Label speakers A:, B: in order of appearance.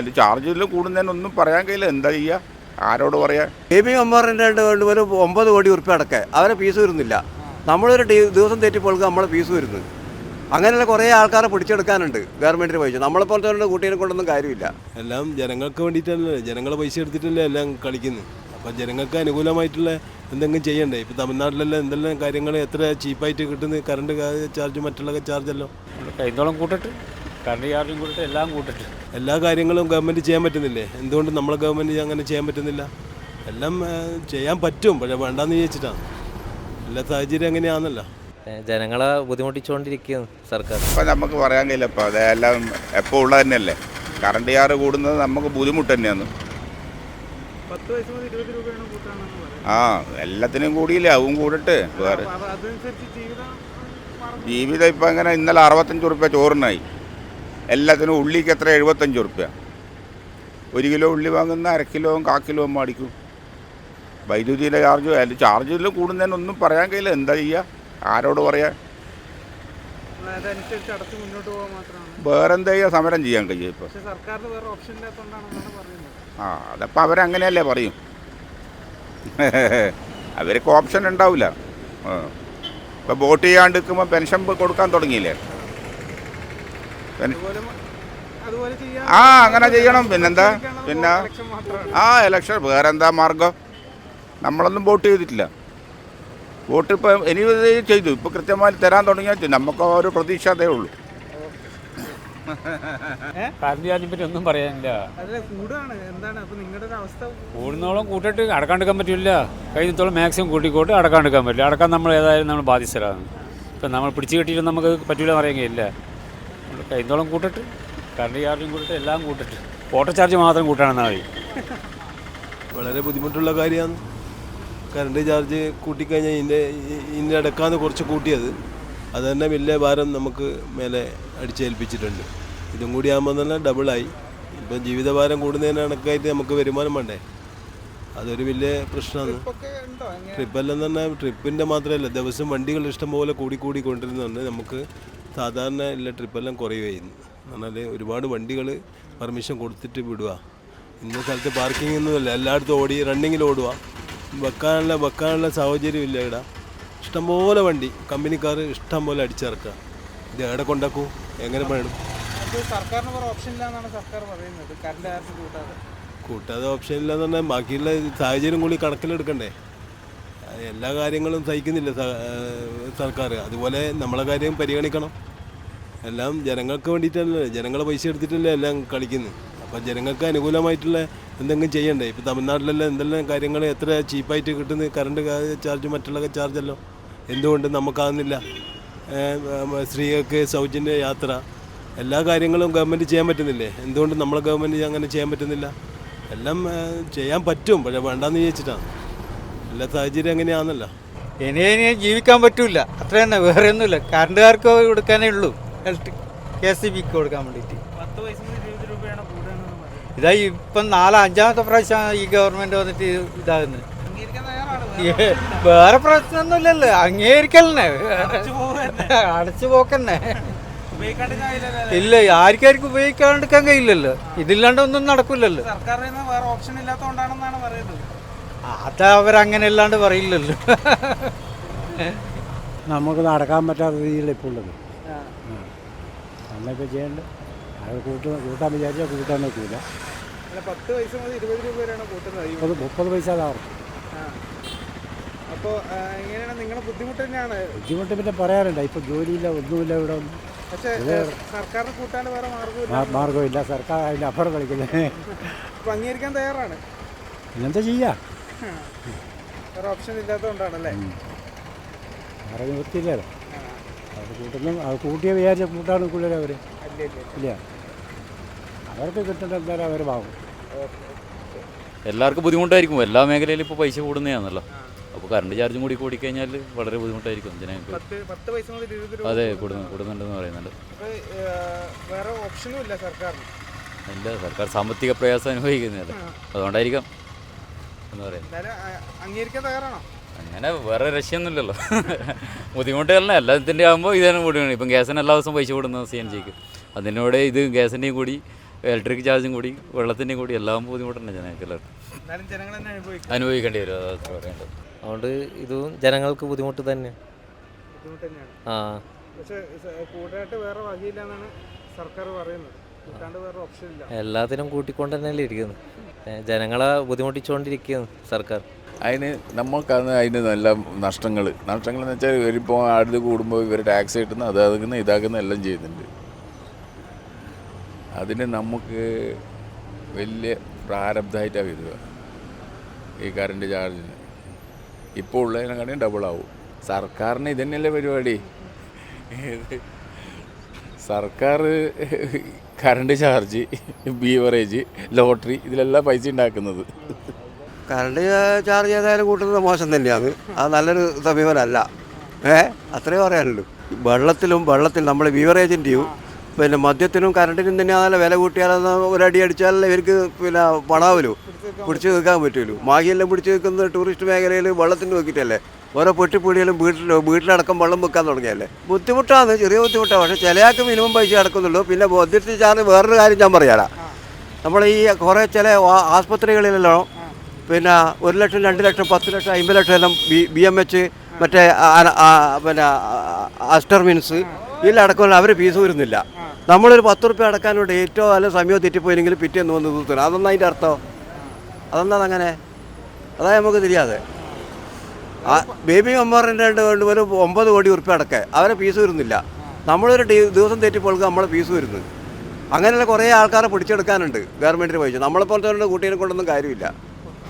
A: അതിൽ ചാർജിൽ കൂടുന്നതിനൊന്നും പറയാൻ കഴിയില്ല. എന്താ ചെയ്യുക ആരോട് പറയാ?
B: എ ബി വേണ്ടി ഒരു ഒമ്പത് കോടി ഉറുപ്പ്യ അടക്കെ അവരെ ഫീസ് വരുന്നില്ല. നമ്മളൊരു ദിവസം തെറ്റിപ്പോൾക്ക് നമ്മളെ ഫീസ് വരുന്നത് അങ്ങനെയുള്ള കുറേ ആൾക്കാരെ പിടിച്ചെടുക്കാനുണ്ട് ഗവൺമെന്റിന് പൈസ. നമ്മളെ പോലത്തെ കുട്ടീനെ കൊണ്ടൊന്നും കാര്യമില്ല.
C: എല്ലാം ജനങ്ങൾക്ക് വേണ്ടിയിട്ടല്ലേ? ജനങ്ങളെ പൈസ എടുത്തിട്ടല്ലേ എല്ലാം കളിക്കുന്നത് അപ്പം ജനങ്ങൾക്ക് അനുകൂലമായിട്ടുള്ള എന്തെങ്കിലും ചെയ്യണ്ടേ? ഇപ്പം തമിഴ്നാട്ടിലെല്ലാം എന്തെല്ലാം കാര്യങ്ങൾ എത്ര ചീപ്പായിട്ട് കിട്ടുന്നത് കറണ്ട് ചാർജ് മറ്റുള്ള ചാർജല്ലോ
D: കൈത്തോളം കൂട്ടിട്ട്. കറണ്ട് ചാർജും കൂട്ടിട്ട് എല്ലാം കൂട്ടിട്ട്.
C: എല്ലാ കാര്യങ്ങളും ഗവൺമെന്റ് ചെയ്യാൻ പറ്റുന്നില്ലേ? എന്തുകൊണ്ട് നമ്മളെ ഗവൺമെന്റ് അങ്ങനെ ചെയ്യാൻ പറ്റുന്നില്ല? എല്ലാം ചെയ്യാൻ പറ്റും പക്ഷേ വേണ്ടാന്ന് വിചാരിച്ചിട്ടാണ്. എല്ലാ സാഹചര്യം എങ്ങനെയാണെന്നല്ലോ
E: ജനങ്ങളെ ബുദ്ധിമുട്ടിച്ചുകൊണ്ടിരിക്കുകയാണ് സർക്കാർ.
A: ഇപ്പം നമുക്ക് പറയാൻ കഴിയില്ല ഇപ്പം അതെല്ലാം എപ്പോൾ ഉള്ളത് തന്നെയല്ലേ? കറണ്ട് ചാർജ് കൂടുന്നത് നമുക്ക് ബുദ്ധിമുട്ട് തന്നെയാണ്. ആ എല്ലാത്തിനും കൂടിയില്ലേ അതും കൂടിട്ട് വേറെ.
F: ജീവിതം
A: ഇപ്പം അങ്ങനെ ഇന്നലെ അറുപത്തഞ്ച് റുപ്യ ചോറിനായി. എല്ലാത്തിനും ഉള്ളിക്ക് എത്ര? എഴുപത്തഞ്ച് ഉറുപ്പ്യ. ഒരു കിലോ ഉള്ളി വാങ്ങുന്ന അര കിലോവും കാ കിലോവും മേടിക്കും വൈദ്യുതിയുടെ ചാർജ് അതിൽ ചാർജിൽ കൂടുന്നതിനൊന്നും പറയാൻ കഴിയില്ല. എന്താ ചെയ്യുക ആരോട് പറയാ? വേറെന്താ ചെയ്യുക സമരം ചെയ്യാൻ കഴിയും ഇപ്പോൾ ആ അതപ്പോൾ അവരങ്ങനെയല്ലേ പറയും. അവർക്ക് ഓപ്ഷൻ ഉണ്ടാവില്ല. ഇപ്പോൾ വോട്ട് ചെയ്യാണ്ട് നിൽക്കുമ്പോൾ പെൻഷൻ കൊടുക്കാൻ തുടങ്ങിയില്ലേ പെൻ-
F: അതുപോലെ മ- അതുപോലെ ചെയ്യാൻ
A: ആ അങ്ങനെ ചെയ്യണം. പിന്നെന്താ? പിന്നെ ആ ഇലക്ഷൻ വേറെ എന്താ മാർഗം? നമ്മളൊന്നും വോട്ട് ചെയ്തിട്ടില്ല. വോട്ട് ഇപ്പം ഇനി ചെയ്തു. ഇപ്പം കൃത്യമായി തരാൻ തുടങ്ങിയാൽ നമുക്ക് ഒരു പ്രതീക്ഷ അതേ ഉള്ളൂ.
D: ഒന്നും പറയാനില്ല.
F: അതെ കൂടുകയാണ് എന്താണ്? അപ്പൊ നിങ്ങളുടെ അവസ്ഥ?
D: കൂടുന്നോളം കൂട്ടിട്ട് അടക്കാണ്ടെടുക്കാൻ പറ്റില്ല. കഴിഞ്ഞത്തോളം മാക്സിമം കൂട്ടിക്കോട്ട് അടക്കാണ്ടെടുക്കാൻ പറ്റില്ല. അടക്കാൻ നമ്മൾ ഏതായാലും നമ്മൾ ബാധ്യസ്ഥരാണ്. ഇപ്പം നമ്മൾ പിടിച്ചു കെട്ടിയിട്ട് നമുക്ക് പറ്റില്ല എന്ന് പറയാൻ കഴിയില്ല. നമ്മൾ കഴിഞ്ഞത്തോളം കൂട്ടിട്ട് കറണ്ട് ചാർജും കൂട്ടിട്ട് എല്ലാം കൂട്ടിട്ട്. ഓട്ടോ ചാർജ് മാത്രം കൂട്ടാണെന്നാ മതി
C: വളരെ ബുദ്ധിമുട്ടുള്ള കാര്യമാണ്. കറണ്ട് ചാർജ് കൂട്ടിക്കഴിഞ്ഞാൽ ഇതിന്റെ ഇതിന്റെ അടക്കാന്ന് കുറച്ച് കൂട്ടിയത്. അത് തന്നെ വലിയ ഭാരം നമുക്ക് മേലെ അടിച്ചേൽപ്പിച്ചിട്ടുണ്ട്. ഇതും കൂടി ആകുമ്പോൾ തന്നെ ഡബിളായി ഇപ്പം ജീവിതഭാരം കൂടുന്നതിന് കണക്കായിട്ട് നമുക്ക് വരുമാനം വേണ്ടേ? അതൊരു വലിയ പ്രശ്നമാണ്. ട്രിപ്പെല്ലാം തന്നെ ട്രിപ്പിന്റെ മാത്രമല്ല. ദിവസം വണ്ടികൾ ഇഷ്ടംപോലെ കൂടി കൂടി കൊണ്ടിരുന്നുണ്ട് നമുക്ക് സാധാരണ ഉള്ള ട്രിപ്പെല്ലാം കുറയുകയായിരുന്നു എന്നാൽ ഒരുപാട് വണ്ടികൾ പെർമിഷൻ കൊടുത്തിട്ട് വിടുക ഇന്ന സ്ഥലത്ത് പാർക്കിംഗ് ഒന്നുമില്ല. എല്ലായിടത്തും ഓടി റണ്ണിങ്ങിൽ ഓടുക വെക്കാനുള്ള വെക്കാനുള്ള സാഹചര്യം ഇല്ല ഇവിടെ ഇഷ്ടംപോലെ വണ്ടി കമ്പനിക്കാർ ഇഷ്ടം പോലെ അടിച്ചിറക്കുക. ഇത് എവിടെ കൊണ്ടാക്കൂ എങ്ങനെ വേണം
F: സർക്കാരിന് ഓപ്ഷൻ സർക്കാർ പറയുന്നത്. കറണ്ട് കൂട്ടാതെ.
C: കൂട്ടാതെ ഓപ്ഷൻ ഇല്ലെന്ന് പറഞ്ഞാൽ ബാക്കിയുള്ള സാഹചര്യം കൂടി കണക്കിലെടുക്കണ്ടേ? എല്ലാ കാര്യങ്ങളും സഹിക്കുന്നില്ല സർക്കാർ. അതുപോലെ നമ്മളെ കാര്യം പരിഗണിക്കണം. എല്ലാം ജനങ്ങൾക്ക് വേണ്ടിയിട്ടല്ലേ ജനങ്ങളെ പൈസ എടുത്തിട്ടല്ലേ എല്ലാം കളിക്കുന്നത് അപ്പോൾ ജനങ്ങൾക്ക് അനുകൂലമായിട്ടുള്ള എന്തെങ്കിലും ചെയ്യണ്ടേ? ഇപ്പോൾ തമിഴ്നാട്ടിലെല്ലാം എന്തെല്ലാം കാര്യങ്ങൾ എത്ര ചീപ്പായിട്ട് കിട്ടുന്നത് കറണ്ട് ചാർജ് മറ്റുള്ള ചാർജല്ലോ. എന്തുകൊണ്ട് നമുക്കാകുന്നില്ല സ്ത്രീകൾക്ക് സൗജന്യ യാത്ര. എല്ലാ കാര്യങ്ങളും ഗവൺമെന്റ് ചെയ്യാൻ പറ്റുന്നില്ലേ? എന്തുകൊണ്ട് നമ്മളെ ഗവൺമെന്റ് അങ്ങനെ ചെയ്യാൻ പറ്റുന്നില്ല? എല്ലാം ചെയ്യാൻ പറ്റും പക്ഷേ വേണ്ടാന്ന് വിചാരിച്ചിട്ടാണ്. എല്ലാ സാഹചര്യം അങ്ങനെയാണല്ലോ
G: ഇനി ഇനി ജീവിക്കാൻ പറ്റൂല. അത്ര തന്നെ വേറെ ഒന്നുമില്ല. കറണ്ടുകാർക്ക് കൊടുക്കാനേ ഉള്ളൂ. ഇലക്ട്രിക് കെ എസ് സി ബിക്ക് കൊടുക്കാൻ വേണ്ടിയിട്ട്.
F: ഇതായി
G: ഇതാ ഇപ്പം നാല് അഞ്ചാമത്തെ പ്രാവശ്യമാണ് ഈ ഗവൺമെന്റ് വന്നിട്ട് ഇതാകുന്നത്. വേറെ പ്രശ്നമൊന്നുമില്ലല്ലോ. അംഗീകരിക്കലന്നെ. അടച്ചു പോക്കന്നെ. ഇല്ല ആർക്കാർക്കും ഉപയോഗിക്കാണ്ടിരിക്കാൻ കഴിയില്ലല്ലോ. ഇതില്ലാണ്ട് ഒന്നും നടക്കില്ലല്ലോ.
F: സർക്കാരിൽ നിന്ന് വേറെ ഓപ്ഷൻ ഇല്ലാത്തതുകൊണ്ടാണെന്നാണ് പറയുന്നത്.
G: അത് അവരങ്ങനെ അല്ലാണ്ട് പറയില്ലല്ലോ.
H: നമുക്ക് നടക്കാൻ പറ്റാത്ത രീതിയിൽ ഇപ്പോൾ ഉള്ളത്. അങ്ങനെയൊക്കെ ചെയ്യേണ്ട അത് കൂട്ട കൂട്ടാൻ വിചാരിച്ചാൽ കൂട്ടാൻ നോക്കില്ല
F: പത്ത് പൈസ മുതൽ ഇരുപത് രൂപ വരെയാണ് കൂട്ടുന്നത്
H: മുപ്പത് മുപ്പത് പൈസ അതാവും
F: അപ്പോൾ എങ്ങനെയാണ് നിങ്ങളുടെ ബുദ്ധിമുട്ട് തന്നെയാണ്?
H: ബുദ്ധിമുട്ട് പിന്നെ പറയാറുണ്ട്. ഇപ്പോൾ ജോലിയില്ല ഒന്നുമില്ല ഇവിടെ. ഒന്നും
F: പക്ഷേ സർക്കാരിനെ കൂട്ടാൻ വേറെ മാർഗമില്ല.
H: മാ- മാർഗമില്ല. സർക്കാർ അതിന്റെ അപ്പുറം കളിക്കുന്നത്
F: അപ്പോൾ അംഗീകരിക്കാൻ തയ്യാറാണ്.
H: എന്താ ചെയ്യുക
F: വേറെ ഓപ്ഷൻ ഇല്ലാത്തതുകൊണ്ടാണല്ലേ
H: വേറെ നിവൃത്തിയില്ലല്ലോ അത് കൂട്ടുന്നു അത് കൂട്ടിയ വിചാരിച്ച കൂട്ടാണ് നിൽക്കില്ലല്ലോ അവർ
F: ഇല്ല
H: ഇല്ല അവർക്ക് കിട്ടേണ്ട എന്തായാലും അവർ ഭാഗം
I: എല്ലാവർക്കും ബുദ്ധിമുട്ടായിരിക്കും. എല്ലാ മേഖലയിലും ഇപ്പോൾ പൈസ കൂടുന്നതാണല്ലോ അപ്പോൾ കറണ്ട് ചാർജും കൂടി കൂടിക്കഴിഞ്ഞാൽ വളരെ ബുദ്ധിമുട്ടായിരിക്കും. ജനങ്ങൾക്ക് അതെ കൂടുന്നു കൂടുന്നുണ്ടെന്ന് പറയുന്നുണ്ട്.
F: അപ്പോൾ വേറെ ഓപ്ഷനും ഇല്ല
I: സർക്കാർ സർക്കാർ സാമ്പത്തിക പ്രയാസം അനുഭവിക്കുന്നതല്ലേ അതുകൊണ്ടായിരിക്കാം. എന്ന് പറയുന്നത്
F: എന്തായാലും അംഗീകരിക്കാൻ തയ്യാറാണോ?
I: അങ്ങനെ വേറെ രക്ഷയൊന്നുമില്ലല്ലോ. ബുദ്ധിമുട്ടുകളെ എല്ലാത്തിന്റെ ആകുമ്പോൾ ഇതാണ് കൂടിയാണ് ഇപ്പം ഗ്യാസിന് എല്ലാ ദിവസവും പൈസ കൊടുക്കുന്നത് സി എൻ ജിക്ക് അതിനോട് ഇത് ഗ്യാസിന്റെയും കൂടി ഇലക്ട്രിക് ചാർജും കൂടി വെള്ളത്തിന്റെയും കൂടി എല്ലാം ബുദ്ധിമുട്ടുണ്ട് ജനങ്ങൾക്ക് എല്ലാവർക്കും
F: തന്നെ
I: അനുഭവിക്കേണ്ടി വരും പറയേണ്ടത്.
E: അതുകൊണ്ട് ഇതും ജനങ്ങൾക്ക് ബുദ്ധിമുട്ട് തന്നെ.
F: ബുദ്ധിമുട്ട് തന്നെയാണ്.
E: ആ.
F: പക്ഷേ സ- കൂട്ടായിട്ട് വേറെ വകയില്ല എന്നാണ് സർക്കാർ പറയുന്നത്. കൂട്ടാണ്ട് വേറെ ഓപ്ഷൻ ഇല്ല.
E: എല്ലാത്തിനും കൂട്ടിക്കൊണ്ട് തന്നെയല്ലേ ഇരിക്കുന്നത്. ജനങ്ങളെ ബുദ്ധിമുട്ടിച്ചുകൊണ്ടിരിക്കുകയാണ് സർക്കാർ.
J: അതിന് നമുക്കത് അതിന് നല്ല നഷ്ടങ്ങൾ നഷ്ടങ്ങൾ എന്ന് വെച്ചാൽ ഇവരിപ്പോൾ അടുത്ത് കൂടുമ്പോൾ ഇവർ ടാക്സ് കിട്ടുന്ന അതാകുന്ന ഇതാക്കുന്ന എല്ലാം ചെയ്യുന്നുണ്ട്. അതിന് നമുക്ക് വലിയ പ്രാരബ്ധമായിട്ടാണ് വരിക. ഈ കറണ്ട് ചാർജിന് ഇപ്പോൾ ഡബിൾ ആവും. സർക്കാരിന് ഇതന്നെയല്ലേ പരിപാടി? സർക്കാർ കറണ്ട് ചാർജ് ബീവറേജ് ലോട്ടറി ഇതിലെല്ലാം പൈസ ഉണ്ടാക്കുന്നത്.
B: കറണ്ട് ചാർജ് ചെയ്താലും കൂട്ടുന്നത് മോശം തന്നെയാണ്. അത് നല്ലൊരു സമീപനമല്ല. ഏ? അത്രേ പറയാനുള്ളൂ. വെള്ളത്തിലും വെള്ളത്തിൽ നമ്മൾ ബീവറേജിന്റെയും പിന്നെ മദ്യത്തിനും കറണ്ടിനും തന്നെയാണല്ലോ വില കൂട്ടിയാലും ഒരടി അടിച്ചാലല്ലേ ഇവർക്ക് പിന്നെ പണാവലോ? പിടിച്ചു നിൽക്കാൻ പറ്റുമല്ലോ മാഹിയെല്ലാം പിടിച്ചു നിൽക്കുന്നത് ടൂറിസ്റ്റ് മേഖലയിൽ വെള്ളത്തിന് നോക്കിയിട്ടല്ലേ? ഓരോ പൊട്ടിപ്പൊടിയിലും വീട്ടിൽ വീട്ടിലടക്കം വെള്ളം വെക്കാൻ തുടങ്ങിയല്ലേ? ബുദ്ധിമുട്ടാണ് ചെറിയ ബുദ്ധിമുട്ടാണ്. പക്ഷേ ചിലയാൾക്ക് മിനിമം പൈസ അടക്കുന്നുള്ളൂ. പിന്നെ ബുദ്ധിമുട്ട് ചാർജ് വേറൊരു കാര്യം ഞാൻ പറയാം. നമ്മൾ ഈ കുറേ ചില ആസ്പത്രികളിലെല്ലാം പിന്നെ ഒരു ലക്ഷം രണ്ട് ലക്ഷം പത്ത് ലക്ഷം അമ്പത് ലക്ഷം എല്ലാം ബി ബി എം എച്ച് മറ്റേ പിന്നെ അസ്റ്റർമിൻസ് ഇതിലടക്കമുള്ള അവർ ഫീസ് വരുന്നില്ല. നമ്മളൊരു പത്ത് റുപ്യ അടക്കാൻ ഏറ്റവും നല്ല സമയം തെറ്റിപ്പോയില്ലെങ്കിൽ പിറ്റേന്ന് വന്ന് തൂത്തണം അതൊന്നും അതിന്റെ അർത്ഥം? അതെന്താണ് അങ്ങനെ അതായത് നമുക്ക് തിരിയാതെ. ആ ബേബി രണ്ട് ഒരു ഒമ്പത് കോടി ഉറുപ്പ്യ അടക്കെ. അവരെ ഫീസ് വരുന്നില്ല. നമ്മളൊരു ദിവസം തെറ്റിപ്പോൾക്ക് നമ്മളെ ഫീസ് വരുന്നത്. അങ്ങനെയുള്ള കുറേ ആൾക്കാരെ പിടിച്ചെടുക്കാനുണ്ട് ഗവൺമെന്റിന് പൈസ. നമ്മളെപ്പോലത്തെ കുട്ടീനെ കൊണ്ടൊന്നും കാര്യമില്ല.